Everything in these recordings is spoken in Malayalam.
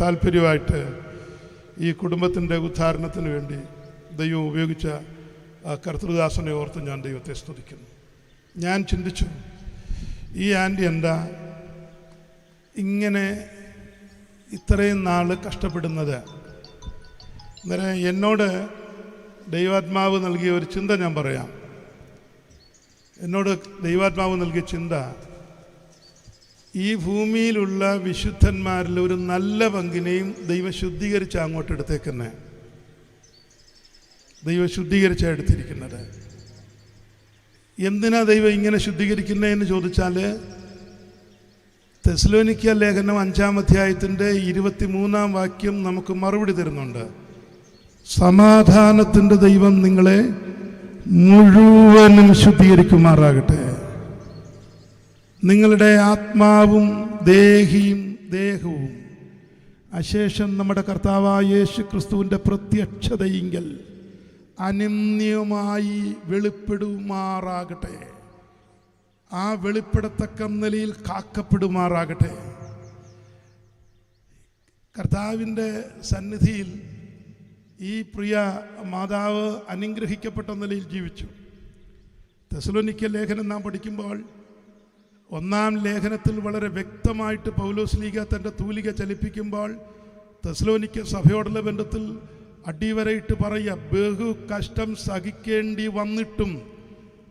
താല്പര്യമായിട്ട് ഈ കുടുംബത്തിന്റെ ഉദ്ധാരണത്തിന് വേണ്ടി ദൈവം ഉപയോഗിച്ച കർത്തൃദാസനെ ഓർത്ത് ഞാൻ ദൈവത്തെ സ്തുതിക്കുന്നു. ഞാൻ ചിന്തിച്ചു ഈ ആന്റി എന്താ? ഇങ്ങനെ ഇത്രയും നാൾ കഷ്ടപ്പെടുന്നത്. അന്നേരം എന്നോട് ദൈവാത്മാവ് നൽകിയ ഒരു ചിന്ത ഞാൻ പറയാം. എന്നോട് ദൈവാത്മാവ് നൽകിയ ചിന്ത ഈ ഭൂമിയിലുള്ള വിശുദ്ധന്മാരിൽ ഒരു നല്ല പങ്കിനെയും ദൈവം ശുദ്ധീകരിച്ച് അങ്ങോട്ട് എടുത്തേക്കുന്നേ. ദൈവം ശുദ്ധീകരിച്ച എടുത്തിരിക്കുന്നത്. എന്തിനാ ദൈവം ഇങ്ങനെ ശുദ്ധീകരിക്കുന്നതെന്ന് ചോദിച്ചാൽ തെസ്ലോനിക്ക ലേഖനം അഞ്ചാം അധ്യായത്തിന്റെ ഇരുപത്തിമൂന്നാം വാക്യം നമുക്ക് മറുപടി തരുന്നുണ്ട്. സമാധാനത്തിന്റെ ദൈവം നിങ്ങളെ മുഴുവനും ശുദ്ധീകരിക്കുമാറാകട്ടെ. നിങ്ങളുടെ ആത്മാവും ദേഹിയും ദേഹവും. അശേഷം നമ്മുടെ കർത്താവായ യേശു ക്രിസ്തുവിന്റെ പ്രത്യക്ഷതയിങ്കൽ അനന്യമായി വെളിപ്പെടുമാറാകട്ടെ. ആ വെളിപ്പെടത്തക്ക നിലയിൽ കാക്കപ്പെടുമാറാകട്ടെ. കർത്താവിന്റെ സന്നിധിയിൽ ഈ പ്രിയ മാതാവ് അനുഗ്രഹിക്കപ്പെട്ട നിലയിൽ ജീവിച്ചു. തെസലോനിക്ക ലേഖനം നാം പഠിക്കുമ്പോൾ ഒന്നാം ലേഖനത്തിൽ വളരെ വ്യക്തമായിട്ട് പൗലോസ് ലീഗ തന്റെ തൂലിക ചലിപ്പിക്കുമ്പോൾ തെസ്ലോനിക്ക സഭയോടുള്ള ബന്ധത്തിൽ അടിവരയിട്ട് പറയുക ബഹു കഷ്ടം സഹിക്കേണ്ടി വന്നിട്ടും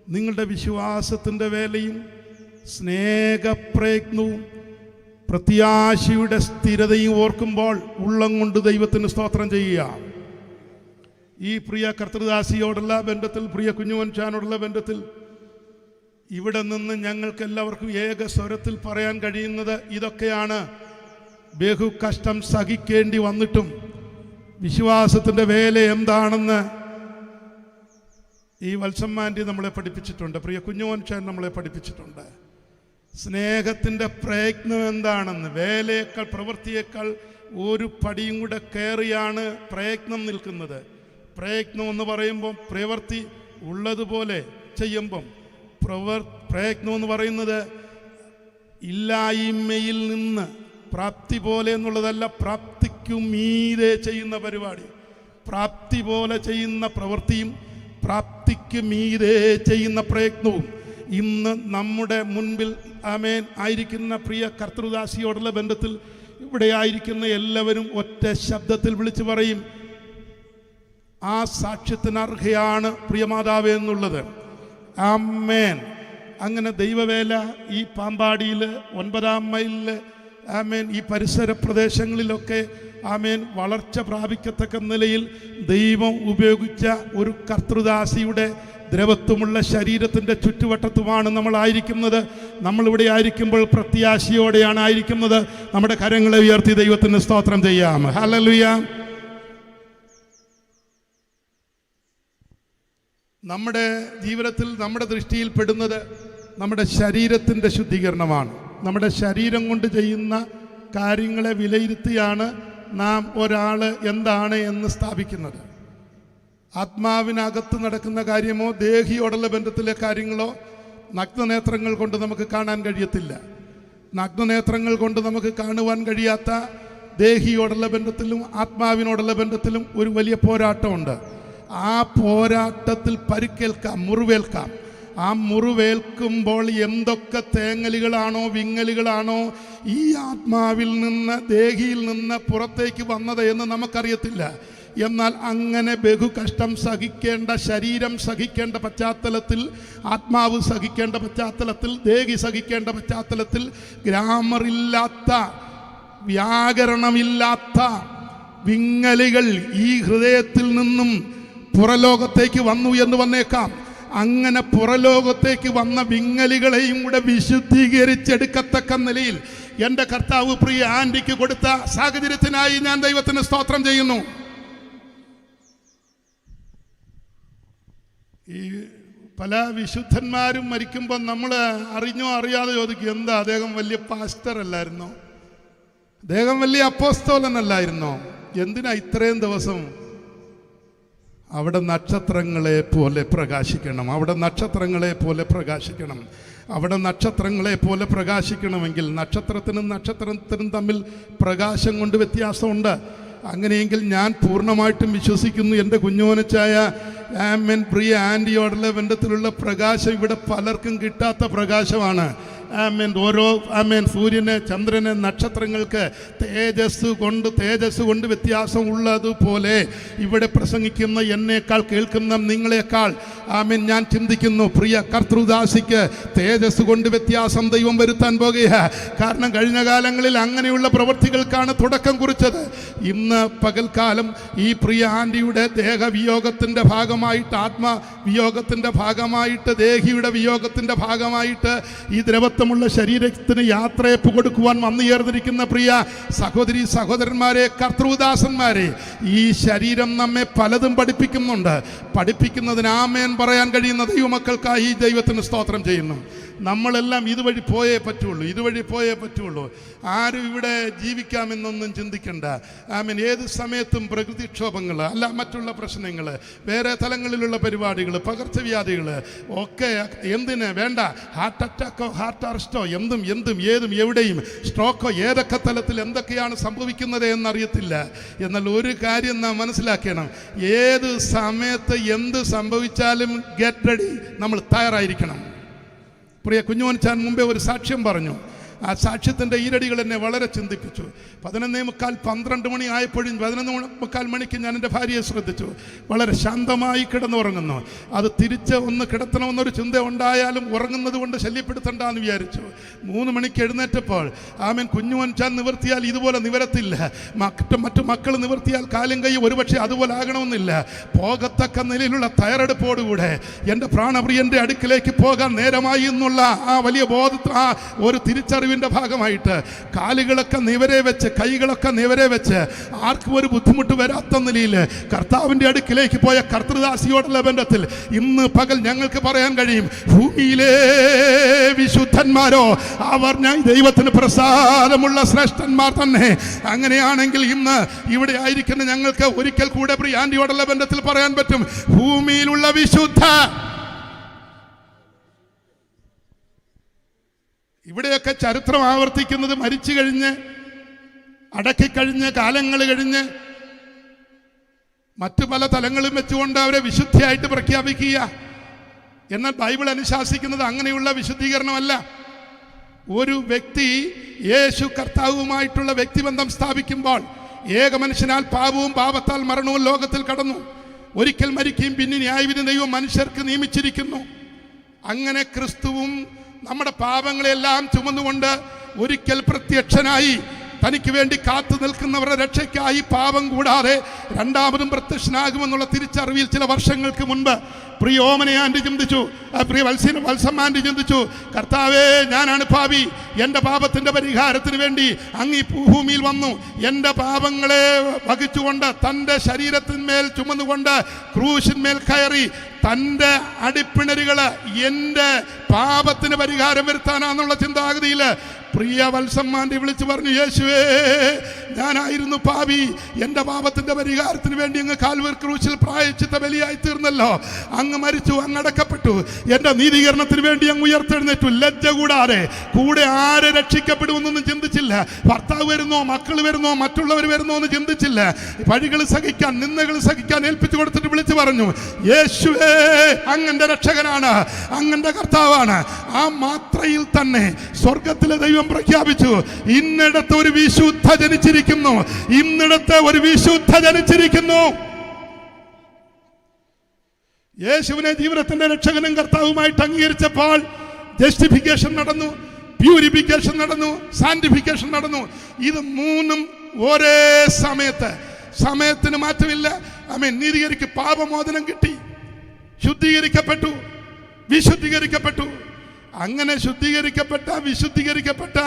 നിങ്ങളുടെ വിശ്വാസത്തിന്റെ വേലയും സ്നേഹപ്രയത്നവും പ്രത്യാശയുടെ സ്ഥിരതയും ഓർക്കുമ്പോൾ ഉള്ളം കൊണ്ട് ദൈവത്തിന് സ്തോത്രം ചെയ്യുക. ഈ പ്രിയ കർത്തൃദാസിയോടുള്ള ബന്ധത്തിൽ പ്രിയ കുഞ്ഞുവൻ ചാനോടുള്ള ബന്ധത്തിൽ ഇവിടെ നിന്ന് ഞങ്ങൾക്ക് എല്ലാവർക്കും ഏക സ്വരത്തിൽ പറയാൻ കഴിയുന്നത് ഇതൊക്കെയാണ്. ബഹു കഷ്ടം സഹിക്കേണ്ടി വന്നിട്ടും വിശ്വാസത്തിന്റെ വേല എന്താണെന്ന് ഈ വത്സമ്മാന്റെ നമ്മളെ പഠിപ്പിച്ചിട്ടുണ്ട്. പ്രിയ കുഞ്ഞുമോൻ ചാൻ നമ്മളെ പഠിപ്പിച്ചിട്ടുണ്ട്. സ്നേഹത്തിന്റെ പ്രയത്നം എന്താണെന്ന് വേലയേക്കാൾ പ്രവൃത്തിയേക്കാൾ ഒരു പടിയും കൂടെ കയറിയാണ് പ്രയത്നം നിൽക്കുന്നത്. പ്രയത്നം എന്ന് പറയുമ്പം പ്രവൃത്തി ഉള്ളതുപോലെ ചെയ്യുമ്പം പ്രവർ പ്രയത്നം എന്ന് പറയുന്നത് ഇല്ലായ്മയിൽ നിന്ന് പ്രാപ്തി പോലെ എന്നുള്ളതല്ല പ്രാപ്തിക്കു മീതെ ചെയ്യുന്ന പരിപാടി. പ്രാപ്തി പോലെ ചെയ്യുന്ന പ്രവൃത്തിയും പ്രാപ്തിക്ക് മീതെ ചെയ്യുന്ന പ്രയത്നവും. ഇന്ന് നമ്മുടെ മുൻപിൽ ആമേൻ ആയിരിക്കുന്ന പ്രിയ കർത്തൃദാസിയോടുള്ള ബന്ധത്തിൽ ഇവിടെ ആയിരിക്കുന്ന എല്ലാവരും ഒറ്റ ശബ്ദത്തിൽ വിളിച്ചു പറയും ആ സാക്ഷ്യത്തിന് അർഹയാണ് പ്രിയമാതാവ് എന്നുള്ളത്. ആമേൻ. അങ്ങനെ ദൈവവേല ഈ പാമ്പാടിയിൽ ഒൻപതാം മൈലിൽ ആമേൻ ഈ പരിസര പ്രദേശങ്ങളിലൊക്കെ ആമേൻ വളർച്ച പ്രാപിക്കത്തക്ക നിലയിൽ ദൈവം ഉപയോഗിച്ച ഒരു കർത്തൃദാസിയുടെ ദ്രവത്വമുള്ള ശരീരത്തിന്റെ ചുറ്റുവട്ടത്തുമാണ് നമ്മളായിരിക്കുന്നത് നമ്മളിവിടെ ആയിരിക്കുമ്പോൾ പ്രത്യാശയോടെയാണ് ആയിരിക്കുന്നത്. നമ്മുടെ കരങ്ങളെ ഉയർത്തി ദൈവത്തിന് സ്തോത്രം ചെയ്യാം. ഹലലുയാം നമ്മുടെ ജീവിതത്തിൽ നമ്മുടെ ദൃഷ്ടിയിൽ പെടുന്നത് നമ്മുടെ ശരീരത്തിന്റെ ശുദ്ധീകരണമാണ്. നമ്മുടെ ശരീരം കൊണ്ട് ചെയ്യുന്ന കാര്യങ്ങളെ വിലയിരുത്തിയാണ് നാം ഒരാൾ എന്താണ് എന്ന് സ്ഥാപിക്കുന്നത്. ആത്മാവിനകത്ത് നടക്കുന്ന കാര്യമോ ദേഹിയോടുള്ള ബന്ധത്തിലെ കാര്യങ്ങളോ നഗ്നനേത്രങ്ങൾ കൊണ്ട് നമുക്ക് കാണാൻ കഴിയത്തില്ല. നഗ്നനേത്രങ്ങൾ കൊണ്ട് നമുക്ക് കാണുവാൻ കഴിയാത്ത ദേഹിയോടുള്ള ബന്ധത്തിലും ആത്മാവിനോടുള്ള ബന്ധത്തിലും ഒരു വലിയ പോരാട്ടമുണ്ട്. ആ പോരാട്ടത്തിൽ പരുക്കേൽക്കാം മുറിവേൽക്കാം. ആ മുറിവേൽക്കുമ്പോൾ എന്തൊക്കെ തേങ്ങലുകളാണോ വിങ്ങലുകളാണോ ഈ ആത്മാവിൽ നിന്ന് ദേഹിയിൽ നിന്ന് പുറത്തേക്ക് വന്നത് എന്ന് നമുക്കറിയത്തില്ല. എന്നാൽ അങ്ങനെ ബഹു കഷ്ടം സഹിക്കേണ്ട ശരീരം സഹിക്കേണ്ട പശ്ചാത്തലത്തിൽ ആത്മാവ് സഹിക്കേണ്ട പശ്ചാത്തലത്തിൽ ദേഹി സഹിക്കേണ്ട പശ്ചാത്തലത്തിൽ ഗ്രാമറില്ലാത്ത വ്യാകരണമില്ലാത്ത വിങ്ങലുകൾ ഈ ഹൃദയത്തിൽ നിന്നും പുറലോകത്തേക്ക് വന്നു എന്ന് വന്നേക്കാം. അങ്ങനെ പുറലോകത്തേക്ക് വന്ന വിങ്ങലുകളെയും കൂടെ വിശുദ്ധീകരിച്ചെടുക്കത്തക്ക നിലയിൽ എന്റെ കർത്താവ് പ്രിയ ആന്റിക്ക് കൊടുത്ത സാഹചര്യത്തിനായി ഞാൻ ദൈവത്തിന് സ്തോത്രം ചെയ്യുന്നു. ഈ പല വിശുദ്ധന്മാരും മരിക്കുമ്പോൾ നമ്മൾ അറിഞ്ഞോ അറിയാതെ ചോദിക്കും എന്താ അദ്ദേഹം വലിയ പാസ്റ്റർ അല്ലായിരുന്നോ? അദ്ദേഹം വലിയ അപ്പോസ്തോലനല്ലായിരുന്നോ എന്തിനാ ഇത്രയും ദിവസം അവിടെ നക്ഷത്രങ്ങളെ പോലെ പ്രകാശിക്കണം. അവിടെ നക്ഷത്രങ്ങളെ പോലെ പ്രകാശിക്കണം. അവിടെ നക്ഷത്രങ്ങളെ പോലെ പ്രകാശിക്കണമെങ്കിൽ നക്ഷത്രത്തിനും നക്ഷത്രത്തിനും തമ്മിൽ പ്രകാശം കൊണ്ട് വ്യത്യാസമുണ്ട്. അങ്ങനെയെങ്കിൽ ഞാൻ പൂർണമായിട്ടും വിശ്വസിക്കുന്നു. എന്റെ കുഞ്ഞോനച്ചായ ആമൻ പ്രിയ ആന്റിയോടുള്ള ബന്ധത്തിലുള്ള പ്രകാശം ഇവിടെ പലർക്കും കിട്ടാത്ത പ്രകാശമാണ്. ആമേൻ. ഓരോ ആമേൻ. സൂര്യന് ചന്ദ്രന് നക്ഷത്രങ്ങൾക്ക് തേജസ് കൊണ്ട് തേജസ് കൊണ്ട് വ്യത്യാസം ഉള്ളതുപോലെ ഇവിടെ പ്രസംഗിക്കുന്ന എന്നേക്കാൾ കേൾക്കുന്ന നിങ്ങളെക്കാൾ ആമേൻ ഞാൻ ചിന്തിക്കുന്നു പ്രിയ കർത്തൃദാസിക്ക് തേജസ് കൊണ്ട് വ്യത്യാസം ദൈവം വരുത്താൻ പോകുക. കാരണം കഴിഞ്ഞ കാലങ്ങളിൽ അങ്ങനെയുള്ള പ്രവൃത്തികൾക്കാണ് തുടക്കം കുറിച്ചത്. ഇന്ന് പകൽക്കാലം ഈ പ്രിയ ആന്റിയുടെ ദേഹവിയോഗത്തിന്റെ ഭാഗമായിട്ട് ആത്മവിയോഗത്തിന്റെ ഭാഗമായിട്ട് ദേഹിയുടെ വിയോഗത്തിന്റെ ഭാഗമായിട്ട് ഈ ദ്രവത്വമുള്ള ശരീരത്തിന് യാത്രയപ്പ് കൊടുക്കുവാൻ വന്നു ചേർന്നിരിക്കുന്ന പ്രിയ സഹോദരി സഹോദരന്മാരെ കർത്തൃദാസന്മാരെ ഈ ശരീരം നമ്മെ പലതും പഠിപ്പിക്കുന്നുണ്ട്. പഠിപ്പിക്കുന്നതിന് ആമേൻ പറയാൻ കഴിയുന്ന ദൈവമക്കൾക്കായി ദൈവത്തിന് സ്തോത്രം ചെയ്യുന്നു. നമ്മളെല്ലാം ഇതുവഴി പോയേ പറ്റുള്ളൂ ഇതുവഴി പോയേ പറ്റുള്ളൂ. ആരും ഇവിടെ ജീവിക്കാമെന്നൊന്നും ചിന്തിക്കണ്ട. മീൻ ഏത് സമയത്തും പ്രകൃതിക്ഷോഭങ്ങൾ അല്ല മറ്റുള്ള പ്രശ്നങ്ങൾ വേറെ തലങ്ങളിലുള്ള പരിപാടികൾ പകർച്ചവ്യാധികൾ ഒക്കെ എന്തിന് വേണ്ട? ഹാർട്ട് അറ്റാക്കോ ഹാർട്ട് അറസ്റ്റോ എന്തും എന്തും ഏതും എവിടെയും സ്ട്രോക്കോ ഏതൊക്കെ തലത്തിൽ എന്തൊക്കെയാണ് സംഭവിക്കുന്നത് എന്നറിയത്തില്ല. എന്നാൽ ഒരു കാര്യം നാം മനസ്സിലാക്കണം. ഏത് സമയത്ത് എന്ത് സംഭവിച്ചാലും ഗെറ്റ് റെഡി നമ്മൾ തയ്യാറായിരിക്കണം. പ്രിയ കുഞ്ഞോനിച്ചാൻ മുമ്പേ ഒരു സാക്ഷ്യം പറഞ്ഞു. ആ സാക്ഷ്യത്തിന്റെ ഈരടികൾ എന്നെ വളരെ ചിന്തിപ്പിച്ചു. പതിനൊന്നേ മുക്കാൽ പന്ത്രണ്ട് മണി ആയപ്പോഴും പതിനൊന്ന് മുക്കാൽ മണിക്ക് ഞാൻ എന്റെ ഭാര്യയെ ശ്രദ്ധിച്ചു. വളരെ ശാന്തമായി കിടന്നുറങ്ങുന്നു. അത് തിരിച്ച് ഒന്ന് കിടത്തണമെന്നൊരു ചിന്ത ഉണ്ടായാലും ഉറങ്ങുന്നത് കൊണ്ട് ശല്യപ്പെടുത്തണ്ടെന്ന് വിചാരിച്ചു. മൂന്ന് മണിക്ക് എഴുന്നേറ്റപ്പോൾ ആമൻ വഞ്ചാൻ നിവർത്തിയാൽ ഇതുപോലെ നിവരത്തില്ല. മറ്റു മറ്റു മക്കൾ നിവർത്തിയാൽ കാലും കൈ ഒരുപക്ഷെ അതുപോലെ ആകണമെന്നില്ല. പോകത്തക്ക നിലയിലുള്ള തയ്യാറെടുപ്പോടുകൂടെ എന്റെ പ്രാണപ്രിയന്റെ അടുക്കിലേക്ക് പോകാൻ നേരമായി എന്നുള്ള ആ വലിയ ബോധ ആ ഒരു തിരിച്ചറിവിന്റെ ഭാഗമായിട്ട് കാലുകളൊക്കെ നിവരെ വെച്ച് കൈകളൊക്കെ നിവരെ വെച്ച് ആർക്കും ഒരു ബുദ്ധിമുട്ട് വരാത്ത നിലയിൽ കർത്താവിന്റെ അടുക്കിലേക്ക് പോയ കർത്തൃദാസിയോടുള്ള ബന്ധത്തിൽ ഇന്ന് പകൽ ഞങ്ങൾക്ക് പറയാൻ കഴിയും ഭൂമിയിലെ വിശുദ്ധന്മാരോ അവർ ഞാൻ ദൈവത്തിന് പ്രസാദമുള്ള ശ്രേഷ്ഠന്മാർ തന്നെ. അങ്ങനെയാണെങ്കിൽ ഇന്ന് ഇവിടെ ആയിരിക്കുന്ന ഞങ്ങൾക്ക് ഒരിക്കൽ കൂടെ പ്രിയാൻഡിയോടുള്ള ബന്ധത്തിൽ പറയാൻ പറ്റും ഭൂമിയിലുള്ള വിശുദ്ധ ഇവിടെയൊക്കെ ചരിത്രം ആവർത്തിക്കുന്നത് മരിച്ചു കഴിഞ്ഞ് അടക്കിക്കഴിഞ്ഞ് കാലങ്ങൾ കഴിഞ്ഞ് മറ്റു പല തലങ്ങളും വെച്ചുകൊണ്ട് അവരെ വിശുദ്ധിയായിട്ട് പ്രഖ്യാപിക്കുക. എന്നാൽ ബൈബിൾ അനുശാസിക്കുന്നത് അങ്ങനെയുള്ള വിശുദ്ധീകരണമല്ല. ഒരു വ്യക്തി യേശു കർത്താവുമായിട്ടുള്ള വ്യക്തിബന്ധം സ്ഥാപിക്കുമ്പോൾ ഏക മനുഷ്യനാൽ പാപവും പാപത്താൽ മരണവും ലോകത്തിൽ കടന്നു. ഒരിക്കൽ മരിക്കുകയും പിന്നെ ന്യായവിധി ദൈവം മനുഷ്യർക്ക് നിയമിച്ചിരിക്കുന്നു. അങ്ങനെ ക്രിസ്തുവും നമ്മുടെ പാപങ്ങളെല്ലാം ചുമന്നുകൊണ്ട് ഒരിക്കൽ പ്രത്യക്ഷനായി തനിക്ക് വേണ്ടി കാത്തു നിൽക്കുന്നവരുടെ രക്ഷയ്ക്കായി പാപം കൂടാതെ രണ്ടാമതും പ്രത്യക്ഷനാകുമെന്നുള്ള തിരിച്ചറിവിൽ ചില വർഷങ്ങൾക്ക് മുൻപ് പ്രിയ ഓമനെ ചിന്തിച്ചു. പ്രിയ വത്സന വത്സം ചിന്തിച്ചു. കർത്താവേ ഞാനാണ് ഭാവി എന്റെ പാപത്തിന്റെ പരിഹാരത്തിന് വേണ്ടി അങ്ങ് ഈ ഭൂമിയിൽ വന്നു. എന്റെ പാപങ്ങളെ വഹിച്ചുകൊണ്ട് തന്റെ ശരീരത്തിന്മേൽ ചുമന്നുകൊണ്ട് ക്രൂശിന്മേൽ കയറി തന്റെ അടിപ്പിണരുകൾ എന്റെ പാപത്തിന് പരിഹാരം വരുത്താനാന്നുള്ള ചിന്താഗതിയിൽ പ്രിയ വത്സമ്മാന്റെ വിളിച്ചു പറഞ്ഞു യേശുവേ ഞാനായിരുന്നു പാപി. എന്റെ പാപത്തിന്റെ പരിഹാരത്തിന് വേണ്ടി അങ്ങ് കാൽവർ ക്രൂശിൽ പ്രായച്ചിത്ത ബലിയായി തീർന്നല്ലോ. അങ്ങ് മരിച്ചു അങ്ങ് അടക്കപ്പെട്ടു. എന്റെ നീതീകരണത്തിന് വേണ്ടി അങ്ങ് ഉയർത്തെഴുന്നേറ്റു. ലജ്ജ കൂടാതെ കൂടെ ആരെ രക്ഷിക്കപ്പെടുമെന്നൊന്നും ചിന്തിച്ചില്ല. ഭർത്താവ് വരുന്നോ മക്കൾ വരുന്നോ മറ്റുള്ളവർ വരുന്നോ എന്ന് ചിന്തിച്ചില്ല. വഴികൾ സഹിക്കാൻ നിന്നകൾ സഹിക്കാൻ ഏൽപ്പിച്ചു കൊടുത്തിട്ട് വിളിച്ചു പറഞ്ഞു യേശുവേ അങ്ങന്റെ രക്ഷകനാണ് അങ്ങന്റെ കർത്താവാണ്. ആ മാത്രയിൽ തന്നെ സ്വർഗത്തിലെ ദൈവം പ്രഖ്യാപിച്ചു. ഇന്നിടത്ത് ഒരു വിശുദ്ധ ജനിച്ചിരിക്കുന്നു. ഇന്നിടത്ത് ഒരു വിശുദ്ധ ജനിച്ചിരിക്കുന്നു. യേശുവിനെ ജീവിതത്തിന്റെ രക്ഷകനും കർത്താവുമായിട്ട് അംഗീകരിച്ചപ്പോൾ ജസ്റ്റിഫിക്കേഷൻ നടന്നു പ്യൂരിഫിക്കേഷൻ നടന്നു സാന്റിഫിക്കേഷൻ നടന്നു. ഇത് മൂന്നും ഒരേ സമയത്ത്. സമയത്തിന് മാറ്റമില്ല. അമ്മ നീതീകരിക്ക് പാപമോചനം കിട്ടി. ശുദ്ധീകരിക്കപ്പെട്ടു. വിശുദ്ധീകരിക്കപ്പെട്ടു. അങ്ങനെ ശുദ്ധീകരിക്കപ്പെട്ട വിശുദ്ധീകരിക്കപ്പെട്ട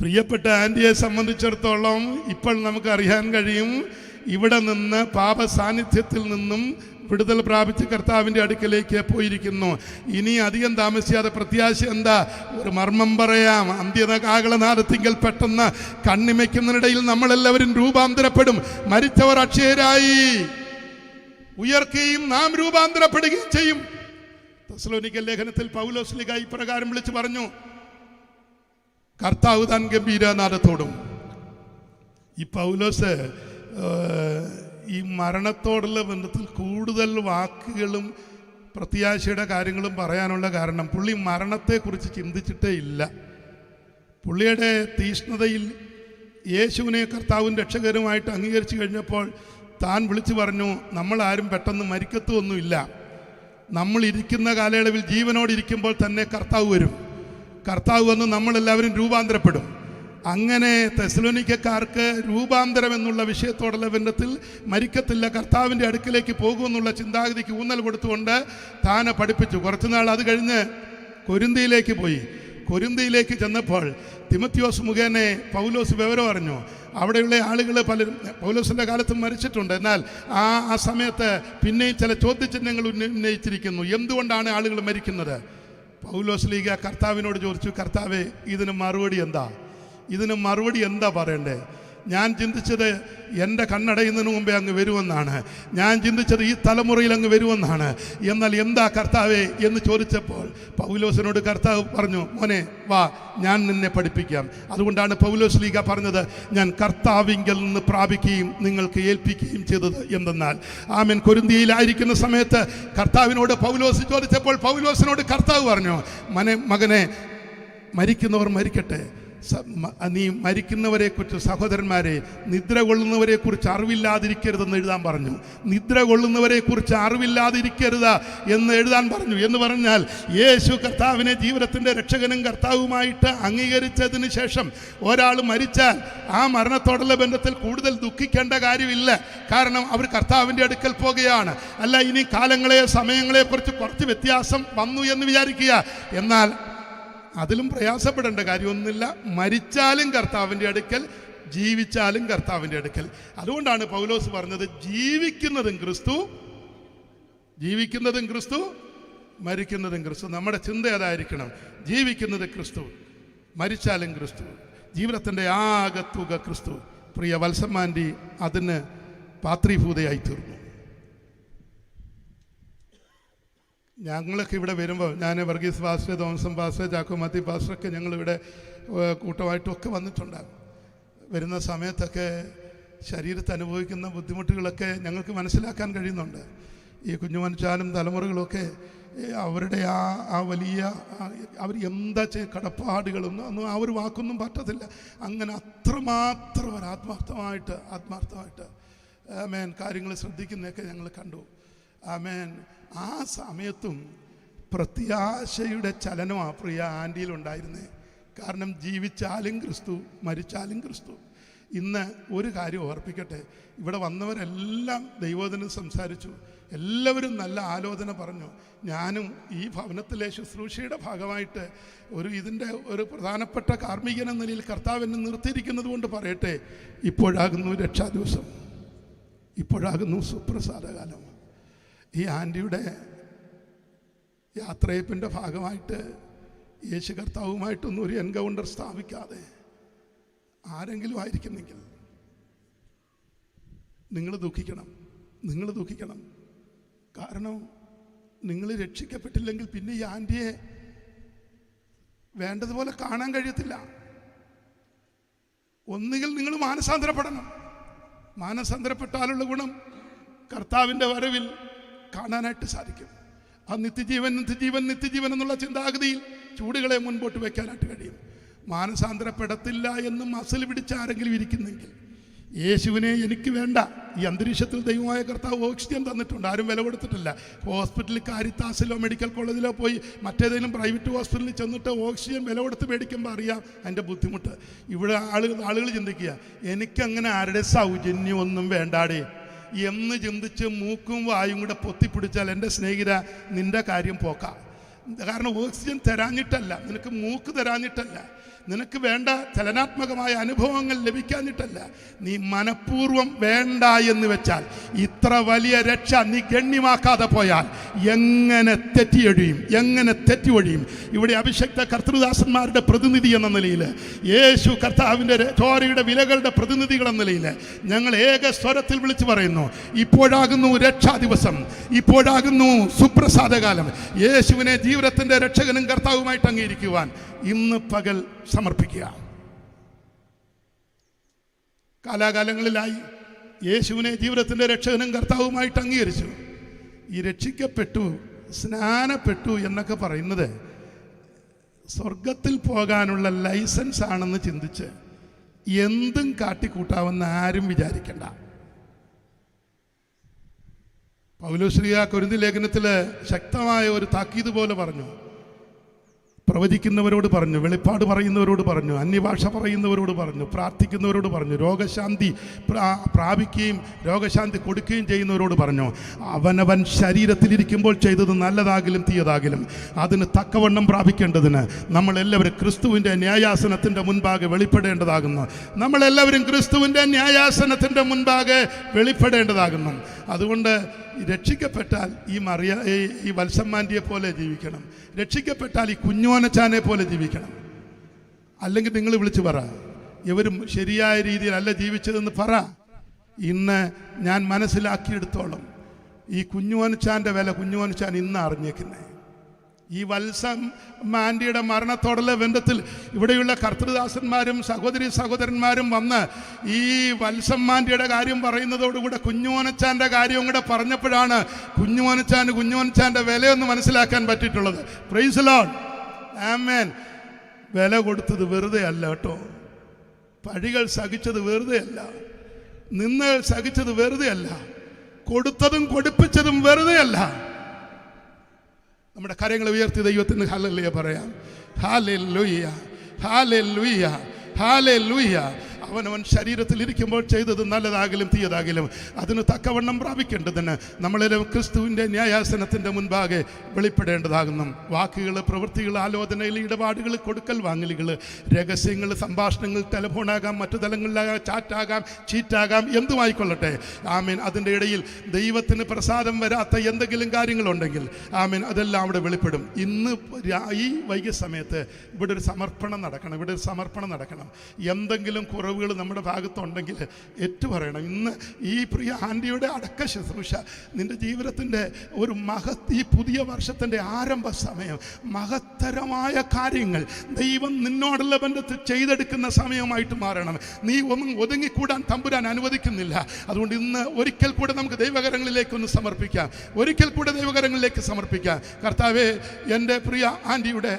പ്രിയപ്പെട്ട ആന്റിയെ സംബന്ധിച്ചിടത്തോളം ഇപ്പോൾ നമുക്ക് അറിയാൻ കഴിയും ഇവിടെ നിന്ന് പാപ സാന്നിധ്യത്തിൽ നിന്നും വിടുതൽ പ്രാപിച്ച് കർത്താവിന്റെ അടുക്കലേക്ക് പോയിരിക്കുന്നു. ഇനി അധികം താമസിയാതെ പ്രത്യാശ എന്താ? ഒരു മർമ്മം പറയാം. അന്ത്യത കാകളനാഥത്തിങ്കിൽ പെട്ടെന്ന് കണ്ണിമയ്ക്കുന്നതിനിടയിൽ നമ്മളെല്ലാവരും രൂപാന്തരപ്പെടും. മരിച്ചവർ അക്ഷയരായി. ഉയർക്കുകയും നാം രൂപാന്തരപ്പെടുകയും ചെയ്യും. തെസ്സലോനിക്കൽ ലേഖനത്തിൽ പൗലോസ് പൗലോസ്ലിക ഇപ്രകാരം വിളിച്ചു പറഞ്ഞു കർത്താവ് താൻ ഗംഭീരനാഥത്തോടും ഈ പൗലോസ് ഈ മരണത്തോടുള്ള ബന്ധത്തിൽ കൂടുതൽ വാക്കുകളും പ്രത്യാശയുടെ കാര്യങ്ങളും പറയാനുള്ള കാരണം പുള്ളി മരണത്തെക്കുറിച്ച് ചിന്തിച്ചിട്ടേ ഇല്ല. പുള്ളിയുടെ തീഷ്ണതയിൽ യേശുവിനെ കർത്താവും രക്ഷകരുമായിട്ട് അംഗീകരിച്ചു കഴിഞ്ഞപ്പോൾ താൻ വിളിച്ചു പറഞ്ഞു നമ്മളാരും പെട്ടെന്ന് മരിക്കത്തുമൊന്നുമില്ല നമ്മൾ ഇരിക്കുന്ന കാലയളവിൽ ജീവനോടിരിക്കുമ്പോൾ തന്നെ കർത്താവ് വരും. കർത്താവ് വന്ന് നമ്മളെല്ലാവരും രൂപാന്തരപ്പെടും. അങ്ങനെ തെസ്ലോനിക്കാർക്ക് രൂപാന്തരം എന്നുള്ള വിഷയത്തോടുള്ള ബന്ധത്തിൽ മരിക്കത്തില്ല കർത്താവിന്റെ അടുക്കിലേക്ക് പോകുമെന്നുള്ള ചിന്താഗതിക്ക് ഊന്നൽ കൊടുത്തുകൊണ്ട് താനെ പഠിപ്പിച്ചു. കുറച്ചുനാൾ അത് കഴിഞ്ഞ് കൊരിന്തിയിലേക്ക് പോയി. കൊരിന്തിയിലേക്ക് ചെന്നപ്പോൾ തിമത്യോസ് മുഖേനെ പൗലോസ് വിവരം അറിഞ്ഞു. അവിടെയുള്ള ആളുകൾ പലരും പൗലോസിന്റെ കാലത്ത് മരിച്ചിട്ടുണ്ട്. എന്നാൽ ആ ആ സമയത്ത് പിന്നെയും ചില ചോദ്യചിഹ്നങ്ങൾ ഉന്ന- ഉന്നയിച്ചിരിക്കുന്നു. എന്തുകൊണ്ടാണ് ആളുകൾ മരിക്കുന്നത്? പൗലോസ് ലീഗ കർത്താവിനോട് ചോദിച്ചു കർത്താവ് ഇതിന് മറുപടി എന്താ? ഇതിന് മറുപടി എന്താ പറയണ്ടേ? ഞാൻ ചിന്തിച്ചത് എന്റെ കണ്ണടയുന്നതിന് മുമ്പേ അങ്ങ് വരുമെന്നാണ്. ഞാൻ ചിന്തിച്ചത് ഈ തലമുറയിൽ അങ്ങ് വരുമെന്നാണ്. എന്നാൽ എന്താ കർത്താവേ എന്ന് ചോദിച്ചപ്പോൾ പൗലോസിനോട് കർത്താവ് പറഞ്ഞു മോനെ വാ ഞാൻ നിന്നെ പഠിപ്പിക്കാം. അതുകൊണ്ടാണ് പൗലോസ് ലീഗ പറഞ്ഞത് ഞാൻ കർത്താവിങ്കിൽ നിന്ന് പ്രാപിക്കുകയും നിങ്ങൾക്ക് ഏൽപ്പിക്കുകയും ചെയ്തത് എന്തെന്നാൽ. ആമൻ. കൊരുന്തിയിലായിരിക്കുന്ന സമയത്ത് കർത്താവിനോട് പൗലോസ് ചോദിച്ചപ്പോൾ പൗലോസിനോട് കർത്താവ് പറഞ്ഞു മനെ മകനെ മരിക്കുന്നവർ മരിക്കട്ടെ. നീ മരിക്കുന്നവരെക്കുറിച്ച് സഹോദരന്മാരെ നിദ്ര കൊള്ളുന്നവരെക്കുറിച്ച് അറിവില്ലാതിരിക്കരുതെന്ന് എഴുതാൻ പറഞ്ഞു. നിദ്ര കൊള്ളുന്നവരെക്കുറിച്ച് അറിവില്ലാതിരിക്കരുത് എന്ന് എഴുതാൻ പറഞ്ഞു. എന്ന് പറഞ്ഞാൽ യേശു കർത്താവിനെ ജീവിതത്തിന്റെ രക്ഷകനും കർത്താവുമായിട്ട് അംഗീകരിച്ചതിന് ശേഷം ഒരാൾ മരിച്ചാൽ ആ മരണത്തോടുള്ള ബന്ധത്തിൽ കൂടുതൽ ദുഃഖിക്കേണ്ട കാര്യമില്ല. കാരണം അവർ കർത്താവിന്റെ അടുക്കൽ പോകുകയാണ്. അല്ല ഇനി കാലങ്ങളെ സമയങ്ങളെക്കുറിച്ച് കുറച്ച് വ്യത്യാസം വന്നു എന്ന് വിചാരിക്കുക. എന്നാൽ അതിലും പ്രയാസപ്പെടേണ്ട കാര്യമൊന്നുമില്ല. മരിച്ചാലും കർത്താവിന്റെ അടുക്കൽ ജീവിച്ചാലും കർത്താവിന്റെ അടുക്കൽ. അതുകൊണ്ടാണ് പൗലോസ് പറഞ്ഞത് ജീവിക്കുന്നതും ക്രിസ്തു ജീവിക്കുന്നതും ക്രിസ്തു മരിക്കുന്നതും ക്രിസ്തു. നമ്മുടെ ചിന്ത അതായിരിക്കണം. ജീവിക്കുന്നത് ക്രിസ്തു മരിച്ചാലും ക്രിസ്തു. ജീവിതത്തിന്റെ ആകെ തുക ക്രിസ്തു. പ്രിയ വത്സമാന്റെ അതിന് പാത്രീഭൂതയായി തീർന്നു ഞങ്ങളൊക്കെ ഇവിടെ വരുമ്പോൾ ഞാൻ വർഗീസ് പാസ്റ്റർ തോമസം പാസ്റ്റർ ചാക്കോ മാത്യു പാസ്റ്ററൊക്കെ ഞങ്ങളിവിടെ കൂട്ടമായിട്ടൊക്കെ വന്നിട്ടുണ്ടാകും. വരുന്ന സമയത്തൊക്കെ ശരീരത്ത് അനുഭവിക്കുന്ന ബുദ്ധിമുട്ടുകളൊക്കെ ഞങ്ങൾക്ക് മനസ്സിലാക്കാൻ കഴിയുന്നുണ്ട്. ഈ കുഞ്ഞുമനുച്ചാനും തലമുറകളൊക്കെ അവരുടെ ആ ആ വലിയ അവർ എന്താ ചെയ്യ കടപ്പാടുകളൊന്നും ഒന്നും ആ ഒരു വാക്കൊന്നും പറ്റത്തില്ല. അങ്ങനെ അത്രമാത്രം ഒരു ആത്മാർത്ഥമായിട്ട് ആത്മാർത്ഥമായിട്ട് മേൻ കാര്യങ്ങൾ ശ്രദ്ധിക്കുന്നതൊക്കെ ഞങ്ങൾ കണ്ടു. ആമേൻ. ആ സമയത്തും പ്രത്യാശയുടെ ചലനമാണ് പ്രിയ ആന്റിയിലുണ്ടായിരുന്നേ കാരണം ജീവിച്ചാലും ക്രിസ്തു മരിച്ചാലും ക്രിസ്തു. ഇന്ന് ഒരു കാര്യം ഓർപ്പിക്കട്ടെ. ഇവിടെ വന്നവരെല്ലാം ദൈവോധനം സംസാരിച്ചു. എല്ലാവരും നല്ല ആലോചന പറഞ്ഞു. ഞാനും ഈ ഭവനത്തിലെ ശുശ്രൂഷയുടെ ഭാഗമായിട്ട് ഒരു ഇതിന്റെ ഒരു പ്രധാനപ്പെട്ട കാർമ്മികൻ എന്ന നിലയിൽ കർത്താവിനെ നിർത്തിയിരിക്കുന്നത് കൊണ്ട് പറയട്ടെ. ഇപ്പോഴാകുന്നു രക്ഷാദിവസം. ഇപ്പോഴാകുന്നു സുപ്രസാദകാലം. ഈ ആന്റിയുടെ യാത്രയപ്പിന്റെ ഭാഗമായിട്ട് യേശു കർത്താവുമായിട്ടൊന്നും ഒരു എൻകൗണ്ടർ സ്ഥാപിക്കാതെ ആരെങ്കിലും ആയിരിക്കുന്നെങ്കിൽ നിങ്ങൾ ദുഃഖിക്കണം നിങ്ങൾ ദുഃഖിക്കണം. കാരണം നിങ്ങൾ രക്ഷിക്കപ്പെട്ടില്ലെങ്കിൽ പിന്നെ ഈ ആന്റിയെ വേണ്ടതുപോലെ കാണാൻ കഴിയത്തില്ല. ഒന്നുകിൽ നിങ്ങൾ മാനസാന്തരപ്പെടണം. മാനസാന്തരപ്പെട്ടാലുള്ള ഗുണം കർത്താവിന്റെ വരവിൽ കാണാനായിട്ട് സാധിക്കും. ആ നിത്യജീവൻ നിത്യജീവൻ നിത്യജീവൻ എന്നുള്ള ചിന്താഗതിയിൽ ചൂടുകളെ മുൻപോട്ട് വെക്കാനായിട്ട് കഴിയും. മാനസാന്തരപ്പെടത്തില്ല എന്ന് മസിൽ പിടിച്ച് ആരെങ്കിലും ഇരിക്കുന്നെങ്കിൽ യേശുവിനെ എനിക്ക് വേണ്ട. ഈ അന്തരീക്ഷത്തിൽ ദൈവമായ കർത്താവ് ഓക്സിജൻ തന്നിട്ടുണ്ട്. ആരും വില കൊടുത്തിട്ടില്ല. ഹോസ്പിറ്റലിൽ കാരിത്താസിലോ മെഡിക്കൽ കോളേജിലോ പോയി മറ്റേതെങ്കിലും പ്രൈവറ്റ് ഹോസ്പിറ്റലിൽ ചെന്നിട്ട് ഓക്സിജൻ വില കൊടുത്ത് മേടിക്കുമ്പോൾ അറിയാം അതിന്റെ ബുദ്ധിമുട്ട്. ഇവിടെ ആളുകൾ ആളുകൾ ചിന്തിക്കുക എനിക്കങ്ങനെ ആരുടെ സൗജന്യമൊന്നും വേണ്ടാടേ. എന്ന് ചിന്തിച്ച് മൂക്കും വായും കൂടെ പൊത്തിപ്പിടിച്ചാൽ എന്റെ സ്നേഹിത നിന്റെ കാര്യം പോക്കാം. കാരണം ഓക്സിജൻ തരാഞ്ഞിട്ടല്ല നിനക്ക് മൂക്ക് തരാഞ്ഞിട്ടല്ല. നിനക്ക് വേണ്ട ചലനാത്മകമായ അനുഭവങ്ങൾ ലഭിക്കാഞ്ഞിട്ടല്ല. നീ മനഃപൂർവം വേണ്ട എന്ന് വെച്ചാൽ ഇത്ര വലിയ രക്ഷ നീ ഗണ്യമാക്കാതെ പോയാൽ എങ്ങനെ തെറ്റിയൊഴിയും? എങ്ങനെ തെറ്റിയൊഴിയും ഇവിടെ അഭിഷക്ത കർത്തൃദാസന്മാരുടെ പ്രതിനിധി എന്ന നിലയിൽ യേശു കർത്താവിന്റെ ചോരയുടെ വിലകളുടെ പ്രതിനിധികൾ എന്ന നിലയിൽ ഞങ്ങൾ ഏക സ്വരത്തിൽ വിളിച്ചു പറയുന്നു ഇപ്പോഴാകുന്നു രക്ഷാ ദിവസം. ഇപ്പോഴാകുന്നു സുപ്രസാദകാലം. യേശുവിനെ ജീവിതത്തിന്റെ രക്ഷകനും കർത്താവുമായിട്ട് അംഗീകരിക്കുവാൻ ഇന്ന് പകൽ സമർപ്പിക്കുക. കാലാകാലങ്ങളിലായി യേശുവിനെ ജീവിതത്തിന്റെ രക്ഷകനും കർത്താവുമായിട്ട് അംഗീകരിച്ചു. ഈ രക്ഷിക്കപ്പെട്ടു സ്നാനപ്പെട്ടു എന്നൊക്കെ പറയുന്നത് സ്വർഗത്തിൽ പോകാനുള്ള ലൈസൻസ് ആണെന്ന് ചിന്തിച്ച് എന്തും കാട്ടിക്കൂട്ടാമെന്ന് ആരും വിചാരിക്കണ്ട. പൗലോശ്രീയ കുരുതി ലേഖനത്തിൽ ശക്തമായ ഒരു താക്കീത് പോലെ പറഞ്ഞു. പ്രവചിക്കുന്നവരോട് പറഞ്ഞു വെളിപ്പാട് പറയുന്നവരോട് പറഞ്ഞു അന്യഭാഷ പറയുന്നവരോട് പറഞ്ഞു പ്രാർത്ഥിക്കുന്നവരോട് പറഞ്ഞു രോഗശാന്തി പ്രാ- പ്രാപിക്കുകയും രോഗശാന്തി കൊടുക്കുകയും ചെയ്യുന്നവരോട് പറഞ്ഞു. അവനവൻ ശരീരത്തിലിരിക്കുമ്പോൾ ചെയ്തത് നല്ലതാകിലും തീയതാകിലും അതിന് തക്കവണ്ണം പ്രാപിക്കേണ്ടതിന് നമ്മളെല്ലാവരും ക്രിസ്തുവിന്റെ ന്യായാസനത്തിന്റെ മുൻപാകെ വെളിപ്പെടേണ്ടതാകുന്നു. നമ്മളെല്ലാവരും ക്രിസ്തുവിന്റെ ന്യായാസനത്തിന്റെ മുൻപാകെ വെളിപ്പെടേണ്ടതാകുന്നു. അതുകൊണ്ട് രക്ഷിക്കപ്പെട്ടാൽ ഈ മറിയ ഈ- വത്സമ്മാന്റെ പോലെ ജീവിക്കണം. രക്ഷിക്കപ്പെട്ടാൽ ഈ കുഞ്ഞോനച്ചാനെ പോലെ ജീവിക്കണം. അല്ലെങ്കിൽ നിങ്ങൾ വിളിച്ചു പറ ഇവരും ശരിയായ രീതിയിലല്ല ജീവിച്ചതെന്ന് പറ. ഇന്ന് ഞാൻ മനസ്സിലാക്കിയെടുത്തോളം ഈ കുഞ്ഞുവനച്ചാന്റെ വില കുഞ്ഞുവനച്ചാൻ ഇന്ന് അറിഞ്ഞേക്കുന്നേ. ഈ വത്സം മാൻഡിയുടെ മരണത്തോടുള്ള ബന്ധത്തിൽ ഇവിടെയുള്ള കർത്തൃദാസന്മാരും സഹോദരി സഹോദരന്മാരും വന്ന് ഈ വത്സം മാൻഡിയുടെ കാര്യം പറയുന്നതോടുകൂടെ കുഞ്ഞുമോനച്ചാന്റെ കാര്യവും കൂടെ പറഞ്ഞപ്പോഴാണ് കുഞ്ഞുമോനച്ചാൻ കുഞ്ഞുമോനച്ചാന്റെ വിലയൊന്ന് മനസ്സിലാക്കാൻ പറ്റിയിട്ടുള്ളത്. പ്രൈസ് ലോൺ ആമേൻ വില കൊടുത്തത് വെറുതെ അല്ല കേട്ടോ. പഴികൾ സഹിച്ചത് വെറുതെ അല്ല. നിന്ന് സഹിച്ചത് വെറുതെ അല്ല. കൊടുത്തതും കൊടുപ്പിച്ചതും വെറുതെ അല്ല. നമ്മുടെ കരങ്ങൾ ഉയർത്തി ദൈവത്തിന് ഹാലല്ലേ പറയാം. ഹാലെ ലുയ്യ ഹാലെ ലുയ്യ ഹാലെ ലൂയ്യ അവനവൻ ശരീരത്തിൽ ഇരിക്കുമ്പോൾ ചെയ്തത് നല്ലതാകിലും തീയതാകിലും. അതിന് തക്കവണ്ണം പ്രാപിക്കേണ്ടതിന് നമ്മളെല്ലാം ക്രിസ്തുവിന്റെ ന്യായാസനത്തിന്റെ മുൻപാകെ വെളിപ്പെടേണ്ടതാകുന്നു. വാക്കുകൾ പ്രവൃത്തികൾ ആലോചനയിൽ ഇടപാടുകൾ കൊടുക്കൽ വാങ്ങലുകൾ രഹസ്യങ്ങൾ സംഭാഷണങ്ങൾ ടെലിഫോണാകാം മറ്റു തലങ്ങളിലാകാം ചാറ്റാകാം ചീറ്റാകാം എന്തുമായിക്കൊള്ളട്ടെ. ആമീൻ. അതിന്റെ ഇടയിൽ ദൈവത്തിന് പ്രസാദം വരാത്ത എന്തെങ്കിലും കാര്യങ്ങളുണ്ടെങ്കിൽ ആമീൻ അതെല്ലാം അവിടെ വെളിപ്പെടും. ഇന്ന് ഈ വൈകിയ സമയത്ത് ഇവിടെ ഒരു സമർപ്പണം നടക്കണം ഇവിടെ ഒരു സമർപ്പണം നടക്കണം. എന്തെങ്കിലും കുറവുകൾ നമ്മുടെ ഭാഗത്തുണ്ടെങ്കിൽ ഏറ്റു പറയണം ഇന്ന് ഈ പ്രിയ ആന്റിയുടെ അടക്ക ശുശ്രൂഷ നിന്റെ ജീവിതത്തിന്റെ ഒരു മഹത് ഈ പുതിയ വർഷത്തിന്റെ ആരംഭ സമയം മഹത്തരമായ കാര്യങ്ങൾ ദൈവം നിന്നോടുള്ള ബന്ധത്തിൽ ചെയ്തെടുക്കുന്ന സമയമായിട്ട് മാറണം. നീ ഒന്നും ഒതുങ്ങിക്കൂടാൻ തമ്പുരാൻ അനുവദിക്കുന്നില്ല. അതുകൊണ്ട് ഇന്ന് ഒരിക്കൽ കൂടെ നമുക്ക് ദൈവകരങ്ങളിലേക്ക് ഒന്ന് സമർപ്പിക്കാം. ഒരിക്കൽ കൂടെ ദൈവകരങ്ങളിലേക്ക് സമർപ്പിക്കാം. കർത്താവേ എന്റെ പ്രിയ ആന്റിയുടെ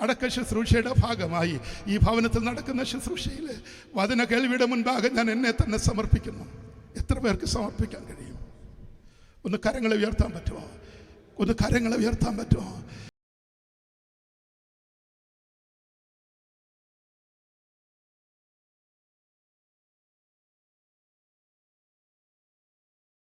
അടക്ക ശുശ്രൂഷയുടെ ഭാഗമായി ഈ ഭവനത്തിൽ നടക്കുന്ന ശുശ്രൂഷയിൽ വചന കേൾവിയുടെ മുൻപാകെ ഞാൻ എന്നെ തന്നെ സമർപ്പിക്കുന്നു. എത്ര പേർക്ക് സമർപ്പിക്കാൻ കഴിയും? ഒന്ന് കരങ്ങളെ ഉയർത്താൻ പറ്റുമോ? ഒന്ന് കരങ്ങളെ ഉയർത്താൻ പറ്റുമോ?